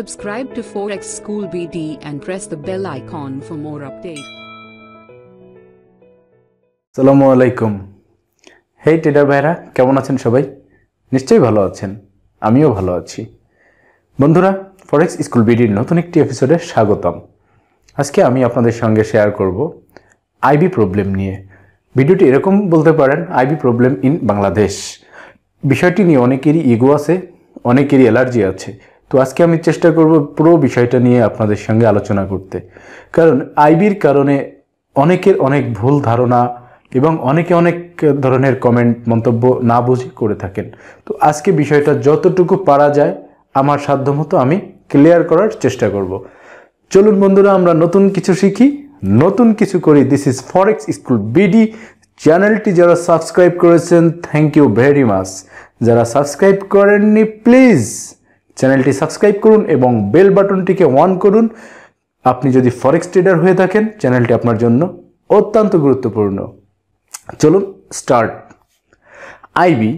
Subscribe to Forex School BD and press the bell icon for more updates. সালামু আলাইকুম। হেই টেডার ভাইরা, কেমন আছেন সবাই? নিশ্চয়ই ভালো আছেন। আমিও ভালো আছি। বন্ধুরা ফরেক্স স্কুল বিডির নতুন একটি এপিসোডে স্বাগতম। আজকে আমি আপনাদের সঙ্গে শেয়ার করব আইবি প্রবলেম নিয়ে। ভিডিওটি এরকম বলতে পারেন আইবি প্রবলেম ইন বাংলাদেশ বিষয়টি নিয়ে অনেকেরই ইগো আছে, অনেকেরই অ্যালার্জি আছে। তো আজকে আমি চেষ্টা করব পুরো বিষয়টা নিয়ে আপনাদের সঙ্গে আলোচনা করতে। কারণ আইবির কারণে অনেকের অনেক ভুল ধারণা এবং অনেকে অনেক ধরনের কমেন্ট মন্তব্য না বুঝে করে থাকেন। তো আজকে বিষয়টা যতটুকু পারা যায়, আমার সাধ্যমতো আমি ক্লিয়ার করার চেষ্টা করব। চলুন বন্ধুরা, আমরা নতুন কিছু শিখি, নতুন কিছু করি। This is forex school BD চ্যানেলটি যারা সাবস্ক্রাইব করেছেন থ্যাংক ইউ ভেরি মাচ যারা সাবস্ক্রাইব করেননি প্লিজ চ্যানেলটি সাবস্ক্রাইব করুন এবং বেল বাটনটিকে অন করুন। আপনি যদি ফরেক্স ট্রেডার হয়ে থাকেন, চ্যানেলটি আপনার জন্য অত্যন্ত গুরুত্বপূর্ণ। চলুন স্টার্ট আইবি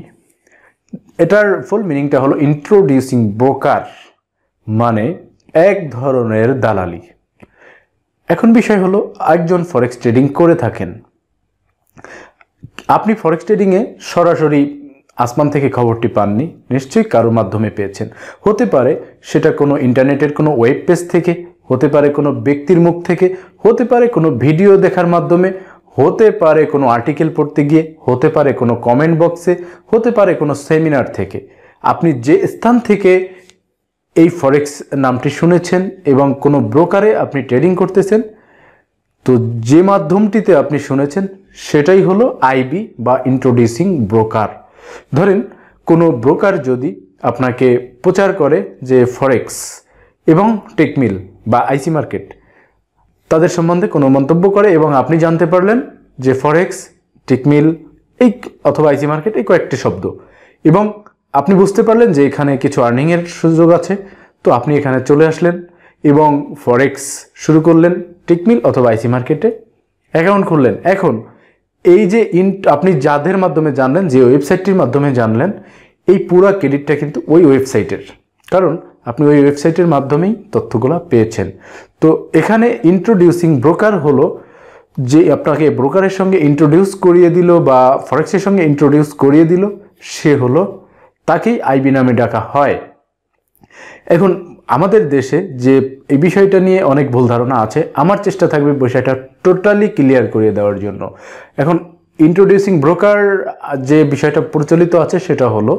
এটার ফুল মিনিংটা হলো ইন্ট্রোডিউসিং ব্রোকার মানে এক ধরনের দালালি। এখন বিষয় হলো একজন ফরেক্স ট্রেডিং করে থাকেন। আপনি ফরেক্স ট্রেডিংয়ে সরাসরি আসমান থেকে খবরটি পাননি। নিশ্চয়ই কারোর মাধ্যমে পেয়েছেন। হতে পারে সেটা কোনো ইন্টারনেটের কোনো ওয়েব পেজ থেকে, হতে পারে কোনো ব্যক্তির মুখ থেকে, হতে পারে কোনো ভিডিও দেখার মাধ্যমে, হতে পারে কোনো আর্টিকেল পড়তে গিয়ে, হতে পারে কোনো কমেন্ট বক্সে, হতে পারে কোনো সেমিনার থেকে। আপনি যে স্থান থেকে এই ফরেক্স নামটি শুনেছেন এবং কোনো ব্রোকারে আপনি ট্রেডিং করতেছেন, তো যে মাধ্যমটিতে আপনি শুনেছেন, সেটাই হলো আইবি বা ইন্ট্রোডিউসিং ব্রোকার। ধরেন, কোনো ব্রোকার যদি আপনাকে প্রচার করে যে ফরেক্স এবং টেকমিল বা আইসি মার্কেট তাদের সম্বন্ধে কোনো মন্তব্য করে এবং আপনি জানতে পারলেন যে ফরেক্স টেকমিল এই অথবা আইসি মার্কেট এই কয়েকটি শব্দ। এবং আপনি বুঝতে পারলেন যে এখানে কিছু আর্নিংয়ের সুযোগ আছে। তো আপনি এখানে চলে আসলেন এবং ফরেক্স শুরু করলেন টেকমিল অথবা আইসি মার্কেটে অ্যাকাউন্ট খুললেন। এখন এই যে ইন আপনি যাদের মাধ্যমে জানলেন, যে ওয়েবসাইটটির মাধ্যমে জানলেন, এই পুরো ক্রেডিটটা কিন্তু ওই ওয়েবসাইটের। কারণ আপনি ওই ওয়েবসাইটের মাধ্যমেই তথ্যগুলো পেয়েছেন। তো এখানে ইন্ট্রোডিউসিং ব্রোকার হলো, যে আপনাকে ব্রোকারের সঙ্গে ইন্ট্রোডিউস করিয়ে দিল বা ফরেক্সের সঙ্গে ইন্ট্রোডিউস করিয়ে দিল, সে হলো তাকেই আইবি নামে ডাকা হয়। এখন আমাদের দেশে যে এই বিষয়টা নিয়ে অনেক ভুল ধারণা আছে, আমার চেষ্টা থাকবে বিষয়টা টোটালি ক্লিয়ার করিয়ে দেওয়ার জন্য। এখন ইন্ট্রোডিউসিং ব্রোকার যে বিষয়টা প্রচলিত আছে সেটা হলো,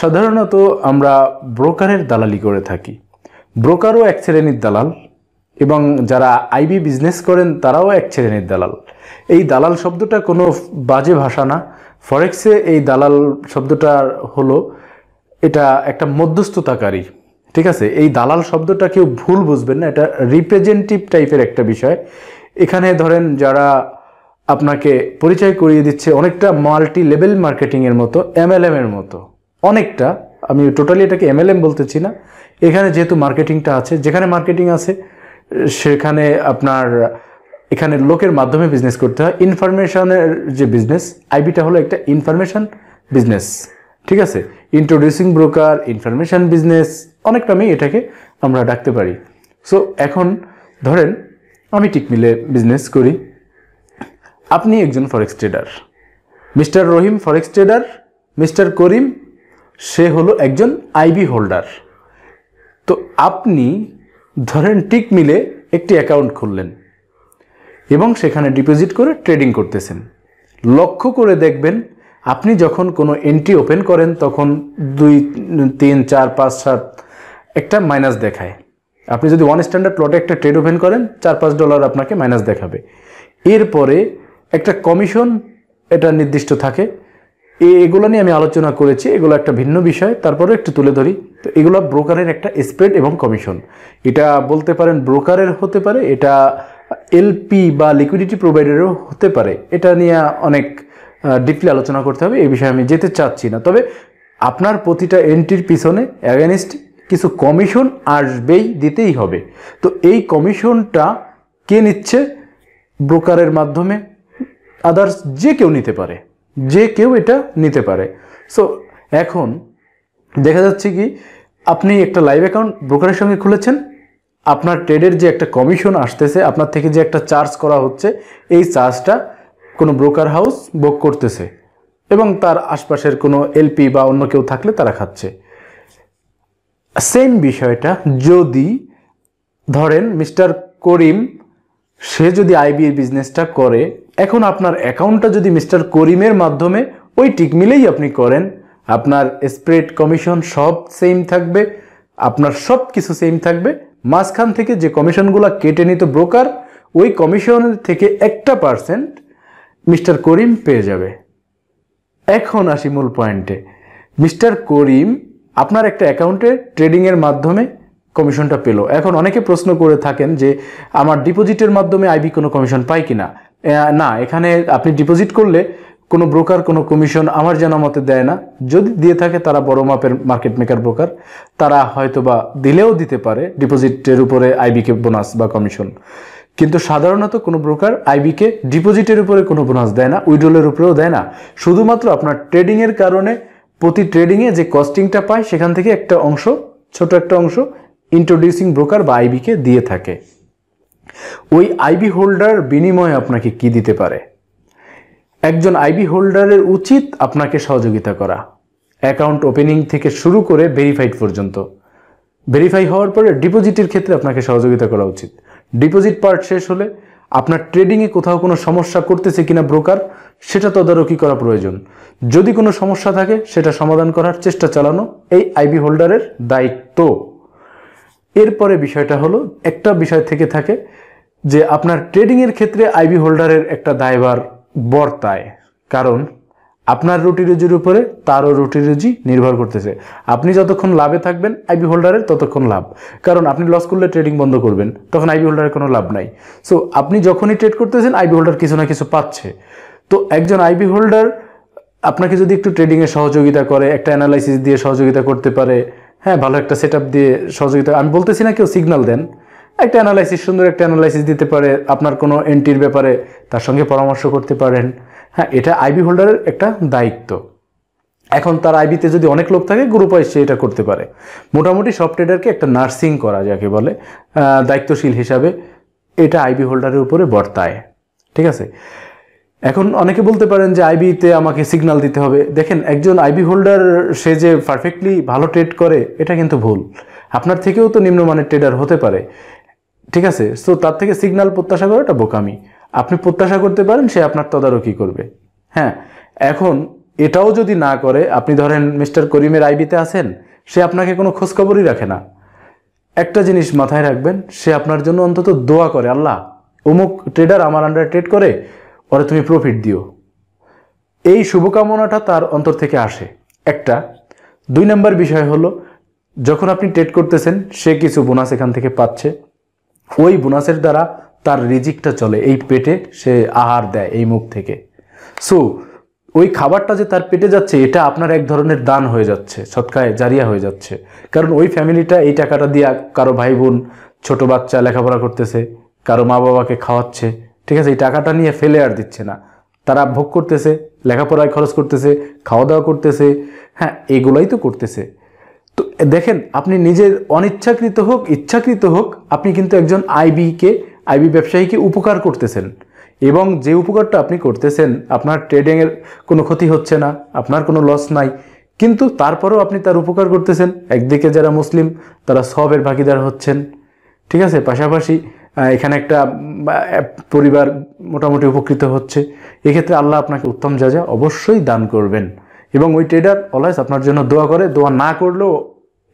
সাধারণত আমরা ব্রোকারের দালালি করে থাকি। ব্রোকারও এক শ্রেণির দালাল এবং যারা আইবি বিজনেস করেন তারাও এক শ্রেণির দালাল। এই দালাল শব্দটা কোনো বাজে ভাষা না। ফরেক্সে এই দালাল শব্দটা হলো, এটা একটা মধ্যস্থতাকারী। ঠিক আছে? এই দালাল শব্দটা কেউ ভুল বুঝবেন না, এটা রিপ্রেজেন্টেটিভ টাইপের একটা বিষয়। এখানে ধরেন যারা আপনাকে পরিচয় করিয়ে দিচ্ছে অনেকটা মাল্টি লেভেল মার্কেটিংয়ের মতো এমএলএম এর মতো। অনেকটা। আমি টোটালি এটাকে এমএলএম বলতেছি না। এখানে যেহেতু মার্কেটিংটা আছে, যেখানে মার্কেটিং আছে, সেখানে আপনার, এখানে লোকের মাধ্যমে বিজনেস করতে হয়। ইনফরমেশনের যে বিজনেস আইবিটা হলো একটা ইনফরমেশন বিজনেস ঠিক আছে? ইন্ট্রোডিউসিং ব্রোকার ইনফরমেশন বিজনেস অনেক নামেই এটাকে আমরা ডাকতে পারি। সো এখন ধরেন আমি টিকমিলে বিজনেস করি। আপনি একজন forex trader mister Rahim forex trader mister Karim, সে হলো একজন আইবি হোল্ডার তো আপনি ধরেন টিক মিলে একটি অ্যাকাউন্ট খুললেন এবং সেখানে ডিপোজিট করে ট্রেডিং করতেছেন। লক্ষ্য করে দেখবেন, আপনি যখন কোনো এন্ট্রি ওপেন করেন, তখন দুই, তিন, চার, পাঁচ, সাত একটা মাইনাস দেখায়। আপনি যদি ওয়ান স্ট্যান্ডার্ড প্লটে একটা ট্রেড ওভেন করেন চার পাঁচ ডলার আপনাকে মাইনাস দেখাবে। এরপরে একটা কমিশন এটা নির্দিষ্ট থাকে। এগুলো নিয়ে আমি আলোচনা করেছি, এগুলো একটা ভিন্ন বিষয় তারপরে একটু তুলে ধরি। তো এগুলো ব্রোকারের একটা স্প্রেড এবং কমিশন এটা বলতে পারেন ব্রোকারের হতে পারে, এটা এলপি বা লিকুইডিটি প্রোভাইডারও হতে পারে। এটা নিয়ে অনেক ডিপলি আলোচনা করতে হবে এই বিষয়ে আমি যেতে চাচ্ছি না। তবে আপনার প্রতিটা এন্ট্রির পিছনে অ্যাগেনিস্ট কিছু কমিশন আসবেই, দিতেই হবে। তো এই কমিশনটা কে নিচ্ছে? ব্রোকারের মাধ্যমে। আদার্স যে কেউ নিতে পারে। যে কেউ এটা নিতে পারে। সো এখন দেখা যাচ্ছে কি, আপনি একটা লাইভ অ্যাকাউন্ট ব্রোকারের সঙ্গে খুলেছেন। আপনার ট্রেডের যে একটা কমিশন আসতেছে, আপনার থেকে যে একটা চার্জ করা হচ্ছে, এই চার্জটা কোনো ব্রোকার হাউস বুক করতেছে। এবং তার আশপাশের কোনো এলপি বা অন্য কেউ থাকলে তারা খাচ্ছে। সেম বিষয়টা, যদি ধরেন মিস্টার করিম, সে যদি আইবিএ বিজনেসটা করে, এখন আপনার অ্যাকাউন্টটা যদি মিস্টার করিমের মাধ্যমে ওই টিক মিলেই আপনি করেন, আপনার স্প্রেড কমিশন সব সেম থাকবে, আপনার সব কিছু সেম থাকবে, মাঝখান থেকে যে কমিশনগুলো কেটে নিত ব্রোকার, ওই কমিশন থেকে একটা পার্সেন্ট মিস্টার করিম পেয়ে যাবে। এখন আসি মূল পয়েন্টে। মিস্টার করিম আপনার একটা অ্যাকাউন্টে ট্রেডিংয়ের মাধ্যমে কমিশনটা পেল। এখন অনেকে প্রশ্ন করে থাকেন যে, আমার ডিপোজিটের মাধ্যমে আইবি কোনো কমিশন পাই কি না না, এখানে আপনি ডিপোজিট করলে কোনো ব্রোকার, কোনো কমিশন আমার জানা মতে দেয় না। যদি দিয়ে থাকে, তারা বড় মাপের মার্কেট মেকার ব্রোকার। তারা হয়তো বা দিলেও দিতে পারে ডিপোজিটের উপরে আইবিকে বোনাস বা কমিশন। কিন্তু সাধারণত কোনো ব্রোকার আইবিকে ডিপোজিটের উপরে কোনো বোনাস দেয় না, উইড্রোলের উপরেও দেয় না। শুধুমাত্র আপনার ট্রেডিংয়ের কারণে প্রতি ট্রেডিংয়ে যে কস্টিংটা পায়, সেখান থেকে একটা অংশ, ছোট একটা অংশ ইন্ট্রোডিউসিং ব্রোকার বা আইবিকে দিয়ে থাকে। ওই আইবি হোল্ডার বিনিময়ে আপনাকে কি দিতে পারে? একজন আইবি হোল্ডারের উচিত আপনাকে সহযোগিতা করা। অ্যাকাউন্ট ওপেনিং থেকে শুরু করে ভেরিফাইড পর্যন্ত। ভেরিফাই হওয়ার পরে ডিপোজিটের ক্ষেত্রে আপনাকে সহযোগিতা করা উচিত। ডিপোজিট পার্ট শেষ হলে আপনার ট্রেডিংয়ে কোথাও কোনো সমস্যা করতেছে কিনা ব্রোকার সেটা তদারকি করা প্রয়োজন। যদি কোনো সমস্যা থাকে, সেটা সমাধান করার চেষ্টা চালানো এই আইবি হোল্ডারের দায়িত্ব। এরপরে বিষয়টা হলো, একটা বিষয় থেকে থাকে যে আপনার ট্রেডিংয়ের ক্ষেত্রে আইবি হোল্ডারের একটা দায়ভার বর্তায়। কারণ আপনার রুটি রুজির উপরে তারও রুটি রুজি নির্ভর করতেছে। আপনি যতক্ষণ লাভে থাকবেন, আইবি হোল্ডারের ততক্ষণ লাভ। কারণ আপনি লস করলে ট্রেডিং বন্ধ করবেন, তখন আইবি হোল্ডারের কোনো লাভ নাই। সো আপনি যখনই ট্রেড করতেছেন, আইবি হোল্ডার কিছু না কিছু পাচ্ছে। তো একজন আইবি হোল্ডার আপনাকে যদি একটু ট্রেডিংয়ে সহযোগিতা করে, একটা অ্যানালাইসিস দিয়ে সহযোগিতা করতে পারে হ্যাঁ ভালো একটা সেট দিয়ে সহযোগিতা আমি বলতেছি না কেউ সিগন্যাল দেন। একটা অ্যানালাইসিস সুন্দর একটা অ্যানালাইসিস দিতে পারে, আপনার কোনো এন্ট্রির ব্যাপারে তার সঙ্গে পরামর্শ করতে পারেন। হ্যাঁ এটা আইবি হোল্ডারের একটা দায়িত্ব। এখন তার আইবিতে যদি অনেক লোক থাকে গ্রুপ ওয়াইজ সে এটা করতে পারে। মোটামুটি সব ট্রেডারকে একটা নার্সিং করা, যাকে বলে দায়িত্বশীল হিসাবে এটা আইবি হোল্ডারের উপরে বর্তায়। ঠিক আছে? এখন অনেকে বলতে পারেন যে আইবিতে আমাকে সিগন্যাল দিতে হবে। দেখেন, একজন আইবি হোল্ডার সে যে পারফেক্টলি ভালো ট্রেড করে, এটা কিন্তু ভুল। আপনার থেকেও তো নিম্নমানের ট্রেডার হতে পারে। ঠিক আছে? সো তার থেকে সিগন্যাল প্রত্যাশা করাটা বোকামি। আপনি প্রত্যাশা করতে পারেন সে আপনার তদারকি করবে। হ্যাঁ এখন এটাও যদি না করে, আপনি ধরেন মিস্টার করিমের আইবিতে আছেন, সে আপনাকে কোনো খোঁজখবরই রাখে না। একটা জিনিস মাথায় রাখবেন, সে আপনার জন্য অন্তত দোয়া করে, আল্লাহ, অমুক ট্রেডার আমার আন্ডার ট্রেড করে, ওরে তুমি প্রফিট দিও। এই শুভকামনাটা তার অন্তর থেকে আসে। একটা। দুই নম্বর বিষয় হলো, যখন আপনি ট্রেড করতেছেন, সে কিছু বোনাস এখান থেকে পাচ্ছে। ওই বোনাসের দ্বারা তার রিজিকটা চলে, এই পেটে সে আহার দেয় এই মুখ থেকে। সো ওই খাবারটা যে তার পেটে যাচ্ছে, এটা আপনার এক ধরনের দান হয়ে যাচ্ছে, সৎকায় জারিয়া হয়ে যাচ্ছে। কারণ ওই ফ্যামিলিটা এই টাকাটা দিয়ে কারও ভাই বোন ছোট বাচ্চা লেখাপড়া করতেছে, কারও মা বাবাকে খাওয়াচ্ছে, ঠিক আছে, এই টাকাটা নিয়ে ফেলে আর দিচ্ছে না। তারা ভোগ করতেছে, লেখাপড়ায় খরচ করতেছে খাওয়া দাওয়া করতেছে হ্যাঁ এগুলাই তো করতেছে। তো দেখেন, আপনি নিজের অনিচ্ছাকৃত হোক, ইচ্ছাকৃত হোক, আপনি কিন্তু একজন আইবিকে আইবি ব্যবসায়ীকে উপকার করতেছেন এবং যে উপকারটা আপনি করতেছেন, আপনার ট্রেডিংয়ের কোনো ক্ষতি হচ্ছে না, আপনার কোনো লস নাই, কিন্তু তারপরেও আপনি তার উপকার করতেছেন। একদিকে যারা মুসলিম, তারা সবের ভাগিদার হচ্ছেন। ঠিক আছে? পাশাপাশি এখানে একটা পরিবার মোটামুটি উপকৃত হচ্ছে। এক্ষেত্রে আল্লাহ আপনাকে উত্তম যা যা অবশ্যই দান করবেন। এবং ওই ট্রেডার অলওয়েজ আপনার জন্য দোয়া করে। দোয়া না করলেও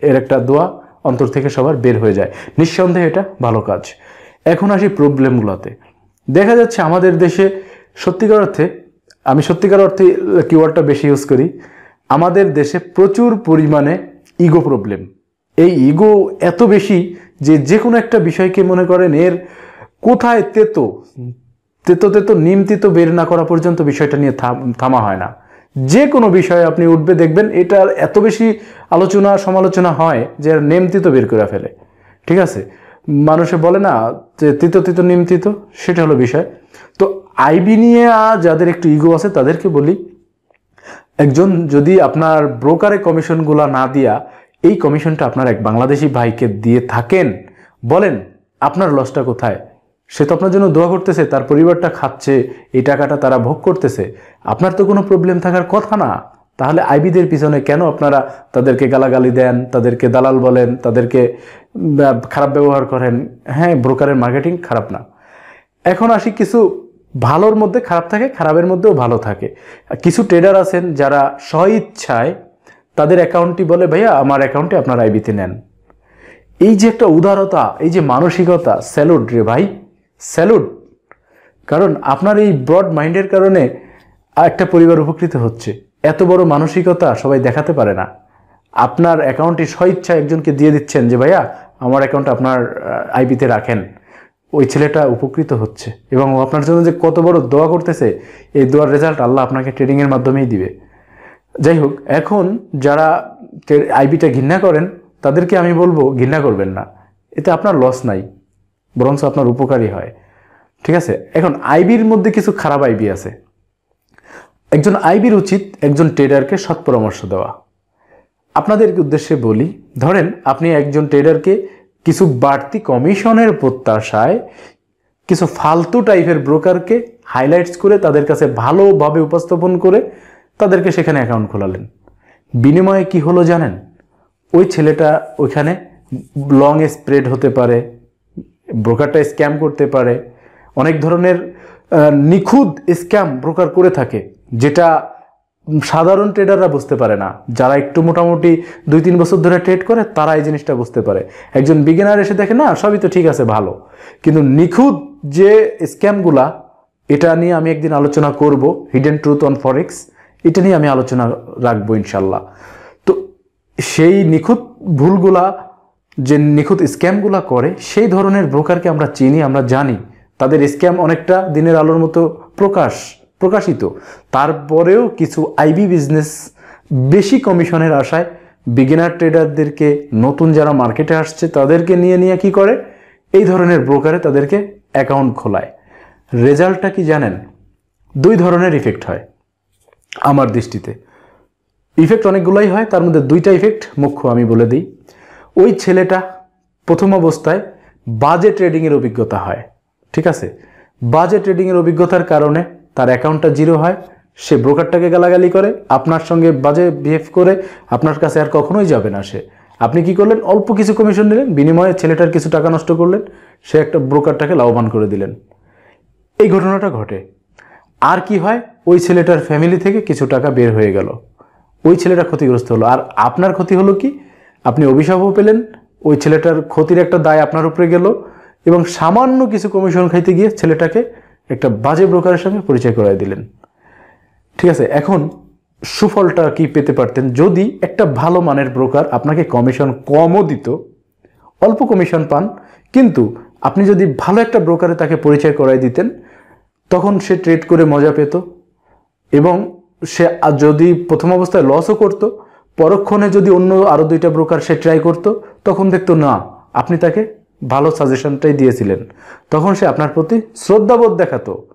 এর একটা দোয়া অন্তর থেকে সবার বের হয়ে যায়। নিঃসন্দেহে এটা ভালো কাজ। এখন আসি প্রবলেমগুলোতে দেখা যাচ্ছে আমাদের দেশে সত্যিকার অর্থে, আমি সত্যিকার অর্থে কিওয়ার্ডটা বেশি ইউজ করি, আমাদের দেশে প্রচুর পরিমাণে ইগো প্রবলেম এই ইগো এত বেশি যে যে কোনো একটা বিষয়কে মনে করেন এর কোথায় তেতো তেতো তেতো নিম তিতো বের না করা পর্যন্ত বিষয়টা নিয়ে থাম- হয় না। যে কোনো বিষয়ে আপনি উঠবে দেখবেন এটার এত বেশি আলোচনা সমালোচনা হয় যে আর নেম তিতো বের করে ফেলে। ঠিক আছে? মানুষে বলে না যে তিতো তিতো, নিম, তিতো, সেটা হলো বিষয়। তো আইবি নিয়ে যাদের একটু ইগো আছে, তাদেরকে বলি, একজন যদি আপনার ব্রোকারে কমিশনগুলা না দিয়া এই কমিশনটা আপনার এক বাংলাদেশি ভাইকে দিয়ে থাকেন, বলেন, আপনার লসটা কোথায়? সে তো আপনার জন্য দোয়া করতেছে, তার পরিবারটা খাচ্ছে, এই টাকাটা তারা ভোগ করতেছে। আপনার তো কোনো প্রবলেম থাকার কথা না। তাহলে আইবিদের পিছনে কেন আপনারা তাদেরকে গালাগালি দেন, তাদেরকে দালাল বলেন, তাদেরকে খারাপ ব্যবহার করেন? হ্যাঁ ব্রোকারের মার্কেটিং খারাপ না। এখন আসি কিছু ভালোর মধ্যে খারাপ থাকে, খারাপের মধ্যেও ভালো থাকে। কিছু ট্রেডার আছেন যারা স্বইচ্ছায় তাদের অ্যাকাউন্টটি বলে, ভাইয়া, আমার অ্যাকাউন্টে আপনার আইবিতে নেন। এই যে একটা উদারতা, এই যে মানসিকতা স্যালুট রে ভাই স্যালুট কারণ আপনার এই ব্রড মাইন্ডের কারণে একটা পরিবার উপকৃত হচ্ছে। এত বড় মানসিকতা সবাই দেখাতে পারে না। আপনার অ্যাকাউন্টটি স্বইচ্ছা একজনকে দিয়ে দিচ্ছেন যে, ভাইয়া, আমার অ্যাকাউন্ট আপনার আইবিতে রাখেন। ওই ছেলেটা উপকৃত হচ্ছে এবং ও আপনার জন্য যে কত বড় দোয়া করতেছে, এই দোয়ার রেজাল্ট আল্লাহ আপনাকে ট্রেডিংয়ের মাধ্যমেই দিবে। যাই হোক, এখন যারা আইবিটা ঘৃণা করেন, তাদেরকে আমি বলব, ঘৃণা করবেন না। এতে আপনার লস নাই, বরঞ্চ আপনার উপকারী হয়। ঠিক আছে? এখন আইবির মধ্যে কিছু খারাপ আইবি আছে। একজন আইবির উচিত একজন ট্রেডারকে সৎ পরামর্শ দেওয়া। আপনাদের উদ্দেশ্যে বলি, ধরেন আপনি একজন ট্রেডারকে কিছু বাড়তি কমিশনের প্রত্যাশায় কিছু ফালতু টাইপের ব্রোকারকে হাইলাইটস করে তাদের কাছে ভালোভাবে উপস্থাপন করে তাদেরকে সেখানে অ্যাকাউন্ট খোলালেন। বিনিময়ে কি হলো জানেন? ওই ছেলেটা ওইখানে লং স্প্রেড হতে পারে, ব্রোকারটা স্ক্যাম করতে পারে, অনেক ধরনের নিখুঁত স্ক্যাম ব্রোকার করে থাকে। যেটা সাধারণ ট্রেডাররা বুঝতে পারে না। যারা একটু মোটামুটি দুই তিন বছর ধরে ট্রেড করে, তারা এই জিনিসটা বুঝতে পারে। একজন বিগিনার এসে দেখে, না, সবই তো ঠিক আছে, ভালো। কিন্তু নিখুঁত যে স্ক্যামগুলা এটা নিয়ে আমি একদিন আলোচনা করব হিডেন ট্রুথ অন ফরেক্স এটা নিয়ে আমি আলোচনা রাখব ইনশাল্লাহ তো সেই নিখুঁত ভুলগুলা, যে নিখুঁত স্ক্যামগুলা করে, সেই ধরনের ব্রোকারকে আমরা চিনি, আমরা জানি। তাদের স্ক্যাম অনেকটা দিনের আলোর মতো প্রকাশ। প্রকাশিত। তারপরেও কিছু আইবি বিজনেস বেশি কমিশনের আশায় বিগিনার ট্রেডারদেরকে নতুন যারা মার্কেটে আসছে তাদেরকে নিয়ে নিয়ে কি করে? এই ধরনের ব্রোকারে তাদেরকে অ্যাকাউন্ট খোলায়। রেজাল্টটা কি জানেন? দুই ধরনের ইফেক্ট হয় আমার দৃষ্টিতে। ইফেক্ট অনেকগুলোই হয়, তার মধ্যে দুইটা ইফেক্ট মুখ্য আমি বলে দিই। ওই ছেলেটা প্রথম অবস্থায় বাজে ট্রেডিংয়ের অভিজ্ঞতা হয়, ঠিক আছে? বাজে ট্রেডিংয়ের অভিজ্ঞতার কারণে তার অ্যাকাউন্টটা জিরো হয়, সে ব্রোকারটাকে গালাগালি করে, আপনার সঙ্গে বাজে বিহেভ করে, আপনার কাছে আর কখনোই যাবে না সে। আপনি কি করলেন? অল্প কিছু কমিশন নিলেন, বিনিময়ে ছেলেটার কিছু টাকা নষ্ট করলেন, সে একটা ব্রোকারটাকে লাভবান করে দিলেন। এই ঘটনাটা ঘটে। আর কি হয়? ওই ছেলেটার ফ্যামিলি থেকে কিছু টাকা বের হয়ে গেল। ওই ছেলেটা ক্ষতিগ্রস্ত হলো। আর আপনার ক্ষতি হলো কি? আপনি অভিশাপও পেলেন, ওই ছেলেটার ক্ষতির একটা দায় আপনার উপরে গেল এবং সামান্য কিছু কমিশন খাইতে গিয়ে ছেলেটাকে একটা বাজে ব্রোকারের সঙ্গে পরিচয় করাই দিলেন। ঠিক আছে, এখন সুফলটা কি পেতে পারতেন? যদি একটা ভালো মানের ব্রোকার আপনাকে কমিশন কমও দিত, অল্প কমিশন পান, কিন্তু আপনি যদি ভালো একটা ব্রোকারে তাকে পরিচয় করাই দিতেন, তখন সে ট্রেড করে মজা পেত এবং সে যদি প্রথম অবস্থায় লসও করতো, পরক্ষণে যদি অন্য আরও দুইটা ব্রোকার সে ট্রাই করতো, তখন দেখতো না, আপনি তাকে ভালো সাজেশনটাই দিয়েছিলেন। তখন সে আপনার প্রতি শ্রদ্ধাবোধ দেখাতো।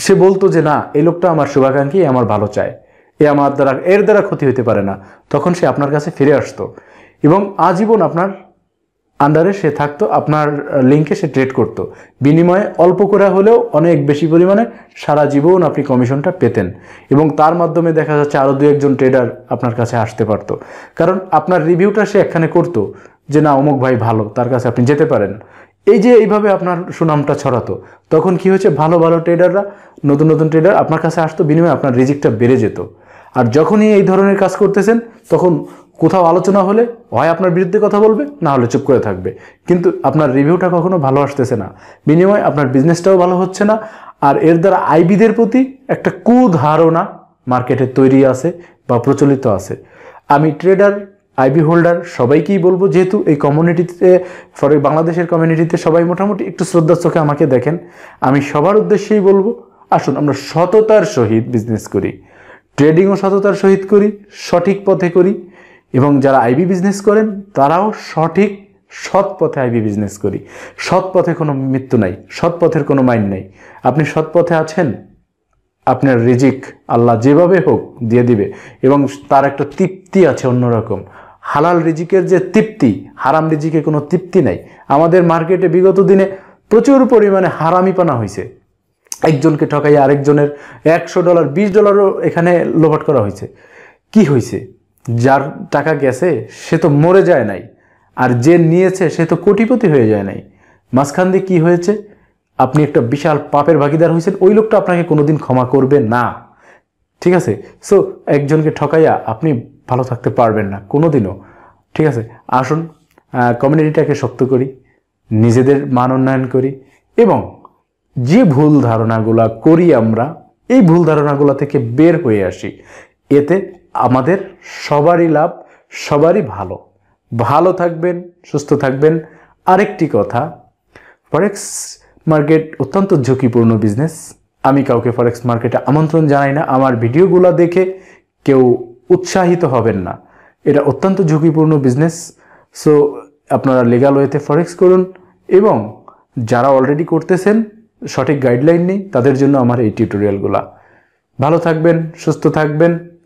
সে বলতো যে, না, এই লোকটা আমার শুভাকাঙ্ক্ষী আমার ভালো চায়। এ আমার দ্বারা, এর দ্বারা ক্ষতি হতে পারে না। তখন সে আপনার কাছে ফিরে আসতো। এবং আজীবন আপনার আন্ডারে সে থাকতো, আপনার লিঙ্কে সে ট্রেড করতো। বিনিময়ে অল্প করে হলেও অনেক বেশি পরিমাণে সারা জীবন আপনি কমিশনটা পেতেন এবং তার মাধ্যমে দেখা যাচ্ছে আরও দু একজন ট্রেডার আপনার কাছে আসতে পারতো। কারণ আপনার রিভিউটা সে একখানে করতো যে, না, অমুক ভাই ভালো, তার কাছে আপনি যেতে পারেন। এই যে এইভাবে আপনার সুনামটা ছড়াতো, তখন কি হয়েছে, ভালো ভালো ট্রেডাররা নতুন নতুন ট্রেডার আপনার কাছে আসতো, বিনিময়ে আপনার রিজিকটা বেড়ে যেত। আর যখনই এই ধরনের কাজ করতেছেন, তখন কোথাও আলোচনা হলে হয় আপনার বিরুদ্ধে কথা বলবে, না হলে চুপ করে থাকবে। কিন্তু আপনার রিভিউটা কখনো ভালো আসতেছে না। বিনিময়ে আপনার বিজনেসটাও ভালো হচ্ছে না, আর এর দ্বারা আইবিদের প্রতি একটা কুধারণা মার্কেটে তৈরি আছে বা প্রচলিত আছে। আমি ট্রেডার আইবি হোল্ডার সবাইকেই বলব, যেহেতু এই কমিউনিটিতে ফরে বাংলাদেশের কমিউনিটিতে সবাই মোটামুটি একটু শ্রদ্ধার চোখে আমাকে দেখেন, আমি সবার উদ্দেশ্যেই বলব, আসুন আমরা সততার সহিত বিজনেস করি। ট্রেডিংও সততার সহিত করি, সঠিক পথে করি এবং যারা আইবি বিজনেস করেন, তারাও সঠিক সৎ পথে আইবি বিজনেস করি। সৎ পথে কোনো মৃত্যু নাই, সৎ পথের কোনো মাইন্ড নাই। আপনি সৎ পথে আছেন, আপনার রিজিক আল্লাহ যেভাবে হোক দিয়ে দিবে এবং তার একটা তৃপ্তি আছে অন্যরকম। হালাল রিজিকের যে তৃপ্তি, হারাম রিজিকে কোনো তৃপ্তি নাই। আমাদের মার্কেটে বিগত দিনে প্রচুর পরিমাণে হারামি পানা হয়েছে একজনকে ঠকাই আরেকজনের একশো ডলার, বিশ ডলারও এখানে লোপাট করা হয়েছে কি হয়েছে যার টাকা গেছে, সে তো মরে যায় নাই। আর যে নিয়েছে, সে তো কোটিপতি হয়ে যায় নাই। মাঝখান দিয়ে কী হয়েছে? আপনি একটা বিশাল পাপের ভাগিদার হয়েছেন, ওই লোকটা আপনাকে কোনোদিন ক্ষমা করবে না। ঠিক আছে? সো একজনকে ঠকাইয়া আপনি ভালো থাকতে পারবেন না, কোনোদিনও। ঠিক আছে? আসুন কমিউনিটিটাকে শক্ত করি, নিজেদের মান উন্নয়ন করি, এবং যে ভুল ধারণাগুলা করি আমরা, এই ভুল ধারণাগুলো থেকে বের হয়ে আসি। এতে আমাদের সবারই লাভ, সবারই ভালো। ভালো থাকবেন, সুস্থ থাকবেন। আরেকটি কথা ফরেক্স মার্কেট অত্যন্ত ঝুঁকিপূর্ণ বিজনেস আমি কাউকে ফরেক্স মার্কেটে আমন্ত্রণ জানাই না, আমার ভিডিওগুলো দেখে কেউ উৎসাহিত হবেন না। এটা অত্যন্ত ঝুঁকিপূর্ণ বিজনেস সো আপনারা লিগাল ওয়েতে ফরেক্স করুন এবং যারা অলরেডি করতেছেন, সঠিক গাইডলাইন নেই, তাদের জন্য আমার এই টিউটোরিয়ালগুলা ভালো থাকবেন, সুস্থ থাকবেন।